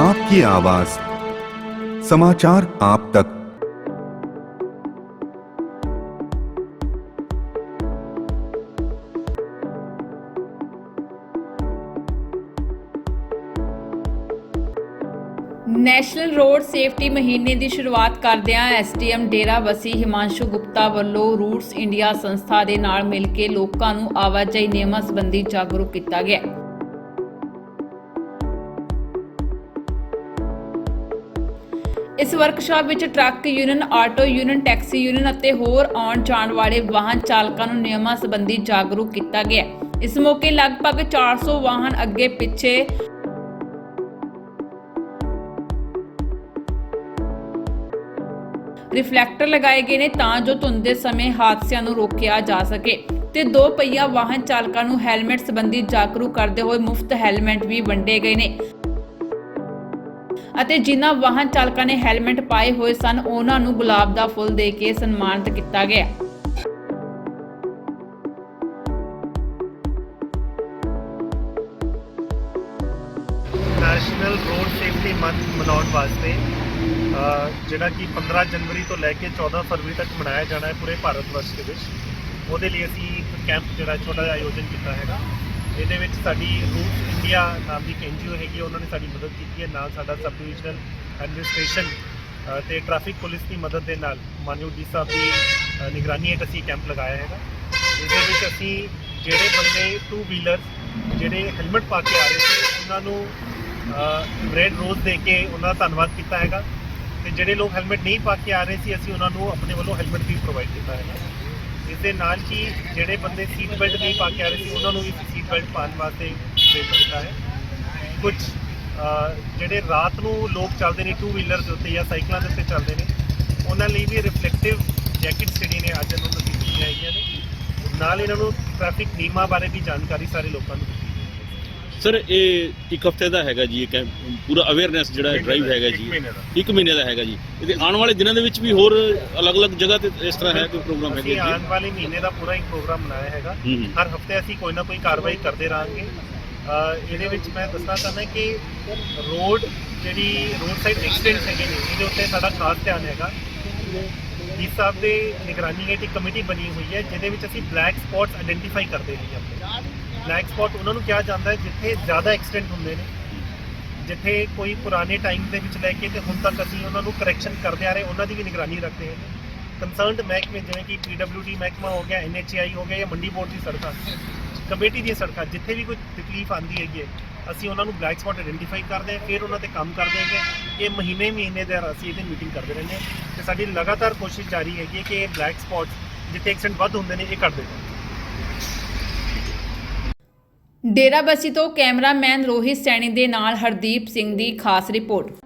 आपकी आवाज समाचार आप तक ਨੈਸ਼ਨਲ ਰੋਡ ਸੇਫਟੀ ਮਹੀਨੇ ਦੀ ਸ਼ੁਰੂਆਤ ਕਰਦਿਆਂ ਐਸਟੀਐਮ ਡੇਰਾ ਵਸੀ ਹਿਮਾਂਸ਼ੂ ਗੁਪਤਾ ਵੱਲੋਂ ਰੂਟਸ ਇੰਡੀਆ ਸੰਸਥਾ ਦੇ ਨਾਲ ਮਿਲ ਕੇ ਲੋਕਾਂ ਨੂੰ ਆਵਾਜਾਈ ਨਿਯਮਾਂ ਸੰਬੰਧੀ ਜਾਗਰੂਕ ਕੀਤਾ ਗਿਆ ਇਸ ਵਰਕਸ਼ਾਪ ਵਿੱਚ truck union, auto union, taxi union ਅਤੇ ਹੋਰ ਆਉਣ ਜਾਣ ਵਾਲੇ ਵਾਹਨ ਚਾਲਕਾਂ ਨੂੰ ਨਿਯਮਾਂ ਸੰਬੰਧੀ ਜਾਗਰੂਕ ਕੀਤਾ ਗਿਆ। ਇਸ ਮੌਕੇ ਲਗਭਗ 400 ਵਾਹਨ ਅੱਗੇ ਪਿੱਛੇ ਰਿਫਲੈਕਟਰ ਲਗਾਏ ਗਏ ਨੇ ਤਾਂ ਜੋ ਧੁੰਦ ਦੇ ਸਮੇਂ ਹਾਦਸਿਆਂ ਨੂੰ ਰੋਕਿਆ ਜਾ ਸਕੇ ਤੇ ਦੋ ਪਹੀਆ ਵਾਹਨ ਚਾਲਕਾਂ ਨੂੰ ਹੈਲਮਟ ਸੰਬੰਧੀ ਜਾਗਰੂਕ ਕਰਦੇ ਹੋਏ ਮੁਫਤ ਹੈਲਮਟ ਵੀ ਵੰਡੇ ਗਏ ਨੇ। ਅਤੇ ਜਿਨ੍ਹਾਂ ਵਾਹਨ ਚਾਲਕਾਂ ਨੇ ਹੈਲਮਟ ਪਾਏ ਹੋਏ ਸਨ, ਉਹਨਾਂ ਨੂੰ ਗੁਲਾਬ ਦਾ ਫੁੱਲ ਦੇ ਕੇ ਸਨਮਾਨਿਤ ਕੀਤਾ ਗਿਆ। ਨੈਸ਼ਨਲ ਰੋਡ ਸੇਫਟੀ ਮੰਥ ਮਨਾਉਣ ਵਾਸਤੇ ਜਿਹੜਾ ਕਿ 15 ਜਨਵਰੀ ਤੋਂ ਲੈ ਕੇ 14 ਫਰਵਰੀ ਤੱਕ ਮਨਾਇਆ ਜਾਣਾ ਹੈ ਪੂਰੇ ਭਾਰਤ ਵਰਸ਼ ਦੇ ਵਿੱਚ। ਉਹਦੇ ਲਈ ਅਸੀਂ ਇੱਕ ਕੈਂਪ ਜਿਹੜਾ ਛੋਟਾ ਜਿਹਾ ਆਯੋਜਨ ਕੀਤਾ ਹੈਗਾ। ਇਹਦੇ ਵਿੱਚ ਸਾਡੀ ਰੂਟਸ ਇੰਡੀਆ ਨਾਮ ਦੀ ਐਨਜੀਓ ਹੈਗੀ ਹੈ, ਉਹਨਾਂ ਨੇ ਸਾਡੀ ਮਦਦ ਕੀਤੀ ਹੈ ਨਾਲ ਸਾਡਾ ਸਬ ਡਿਵੀਜ਼ਨਲ ਐਡਮਿਨਿਸਟ੍ਰੇਸ਼ਨ ਅ, ਤੇ ਟ੍ਰੈਫਿਕ ਪੁਲਿਸ ਦੀ ਮਦਦ ਦੇ ਨਾਲ ਮਾਨਯੋਗ ਡੀ ਸਾਹਿਬ ਦੀ ਨਿਗਰਾਨੀ ਹੇਠ ਅਸੀਂ ਕੈਂਪ ਲਗਾਇਆ ਹੈਗਾ। ਇਹਦੇ ਵਿੱਚ ਅਸੀਂ ਜਿਹੜੇ ਬੰਦੇ ਟੂ ਵੀਲਰ ਜਿਹੜੇ ਹੈਲਮਟ ਪਾ ਕੇ ਆ ਰਹੇ ਸੀ ਉਹਨਾਂ ਨੂੰ ਰੈੱਡ ਰੋਜ਼ ਦੇ ਕੇ ਉਹਨਾਂ ਦਾ ਧੰਨਵਾਦ ਕੀਤਾ ਹੈਗਾ। ਤੇ ਜਿਹੜੇ ਲੋਕ ਹੈਲਮਟ ਨਹੀਂ ਪਾ ਕੇ ਆ ਰਹੇ ਸੀ ਅਸੀਂ ਉਹਨਾਂ ਨੂੰ ਆਪਣੇ ਵੱਲੋਂ ਹੈਲਮਟ ਵੀ ਪ੍ਰੋਵਾਈਡ ਕੀਤਾ ਹੈਗਾ। ਇਸ ਦੇ ਨਾਲ ਹੀ ਜਿਹੜੇ ਬੰਦੇ ਸੀਟ ਬੈਲਟ ਨਹੀਂ ਪਾ ਕੇ ਆ ਰਹੇ ਸੀ, ਉਹਨਾਂ ਨੂੰ ਵੀ ਸੀਟ ਬੈਲਟ ਪਾਉਣ ਵਾਸਤੇ ਪ੍ਰੇਰਿਤ ਕੀਤਾ ਹੈ। ਕੁਝ ਜਿਹੜੇ ਰਾਤ ਨੂੰ ਲੋਕ ਚੱਲਦੇ ਨੇ ਟੂ ਵੀਲਰ ਦੇ ਉੱਤੇ ਜਾਂ ਸਾਈਕਲਾਂ ਦੇ ਉੱਤੇ ਚੱਲਦੇ ਨੇ, ਉਹਨਾਂ ਲਈ ਵੀ ਰਿਫਲੈਕਟਿਵ ਜੈਕਟਸ ਜਿਹੜੀ ਨੇ ਅੱਜ ਇਹਨਾਂ ਨੂੰ ਦਿੱਤੀਆਂ ਹੈਗੀਆਂ ਨੇ। ਨਾਲ ਇਹਨਾਂ ਨੂੰ ਟ੍ਰੈਫਿਕ ਨਿਯਮਾਂ ਬਾਰੇ ਵੀ ਜਾਣਕਾਰੀ ਸਾਰੇ ਲੋਕਾਂ ਨੂੰ ਸਰ ਇਹ ਇੱਕ ਹਫ਼ਤੇ ਦਾ ਹੈਗਾ ਜੀ ਇਹ ਕੈਂਪ ਪੂਰਾ ਅਵੇਅਰਨੈਸ ਜਿਹੜਾ ਡਰਾਈਵ ਹੈਗਾ ਜੀ। ਇੱਕ ਮਹੀਨੇ ਦਾ। ਹੈਗਾ ਜੀ। ਇਹਦੇ ਆਉਣ ਵਾਲੇ ਦਿਨਾਂ ਦੇ ਵਿੱਚ ਵੀ ਹੋਰ ਅਲੱਗ-ਅਲੱਗ ਜਗ੍ਹਾ ਤੇ ਇਸ ਤਰ੍ਹਾਂ ਹੈ ਕੋਈ ਪ੍ਰੋਗਰਾਮ ਹੈਗਾ ਜੀ? ਆਉਣ ਵਾਲੇ ਮਹੀਨੇ ਦਾ ਪੂਰਾ ਇੱਕ ਪ੍ਰੋਗਰਾਮ ਬਣਾਇਆ ਹੈਗਾ। ਹਰ ਹਫ਼ਤੇ ਅਸੀਂ ਕੋਈ ਨਾ ਕੋਈ ਕਾਰਵਾਈ ਕਰਦੇ ਰਹਾਂਗੇ। ਇਹਦੇ ਵਿੱਚ ਮੈਂ ਦੱਸਣਾ ਚਾਹੁੰਦਾ ਕਿ ਰੋਡ ਜਿਹੜੀ ਰੋਡ ਸਾਈਡ ਐਕਸੀਡੈਂਟਸ ਹੈਗੇ ਨੇ ਇਹਦੇ ਉੱਤੇ ਸਾਡਾ ਖਾਸ ਧਿਆਨ ਹੈਗਾ। ਡੀ ਸਾਹਿਬ ਦੇ ਨਿਗਰਾਨੀ ਹੇਠ ਇੱਕ ਕਮੇਟੀ ਬਣੀ ਹੋਈ ਹੈ ਜਿਹਦੇ ਵਿੱਚ ਅਸੀਂ ਬਲੈਕ ਸਪੌਟਸ ਆਇਡੈਂਟੀਫਾਈ ਕਰਦੇ ਹਾਂ ਆਪਣੇ ਬਲੈਕ ਸਪੌਟ ਉਹਨਾਂ ਨੂੰ ਕਿਹਾ ਜਾਂਦਾ ਹੈ ਜਿੱਥੇ ਜ਼ਿਆਦਾ ਐਕਸੀਡੈਂਟ ਹੁੰਦੇ ਨੇ। ਜਿੱਥੇ ਕੋਈ ਪੁਰਾਣੇ ਟਾਈਮ ਦੇ ਵਿੱਚ ਲੈ ਕੇ ਤੇ ਹੁਣ ਤੱਕ ਅਸੀਂ ਉਹਨਾਂ ਨੂੰ ਕਰੈਕਸ਼ਨ ਕਰਦੇ ਆ ਰਹੇ, ਉਹਨਾਂ ਦੀ ਵੀ ਨਿਗਰਾਨੀ ਰੱਖਦੇ ਹਾਂ। ਕੰਸਰਨਡ ਮਹਿਕਮੇ ਜਿਵੇਂ ਕਿ ਪੀਡਬਲਯੂਡੀ ਮਹਿਕਮਾ ਹੋ ਗਿਆ ਐਨਐਚਆਈ ਹੋ ਗਿਆ ਜਾਂ ਮੰਡੀ ਬੋਰਡ ਦੀ ਸੜਕਾਂ, ਕਮੇਟੀ ਦੀਆਂ ਸੜਕਾਂ, ਜਿੱਥੇ ਵੀ ਕੋਈ ਤਕਲੀਫ ਆਂਦੀ ਹੈਗੀ ਹੈ, ਅਸੀਂ ਉਹਨਾਂ ਨੂੰ ਬਲੈਕ ਸਪੌਟ ਆਇਡੈਂਟੀਫਾਈ ਕਰਦੇ ਹਾਂ, ਫਿਰ ਉਹਨਾਂ ਤੇ ਕੰਮ ਕਰਦੇ ਹੈਗੇ ਇਹ ਮਹੀਨੇ ਮਹੀਨੇ ਦੇ ਅਸੀਂ ਇਹਦੀ ਮੀਟਿੰਗ ਕਰਦੇ ਰਹਿੰਦੇ ਹਾਂ ਤੇ ਸਾਡੀ ਲਗਾਤਾਰ ਕੋਸ਼ਿਸ਼ ਜਾਰੀ ਹੈਗੀ ਹੈ ਕਿ ਇਹ ਬਲੈਕ ਸਪੌਟਸ ਜਿੱਥੇ ਐਕਸੀਡੈਂਟ ਵੱਧ ਹੁੰਦੇ ਨੇ, ਇਹ ਕੱਢ ਦੇਣ। ਡੇਰਾਬੱਸੀ ਤੋਂ ਕੈਮਰਾਮੈਨ ਰੋਹਿਤ ਸੈਣੀ ਦੇ ਨਾਲ ਹਰਦੀਪ ਸਿੰਘ ਦੀ ਖਾਸ ਰਿਪੋਰਟ।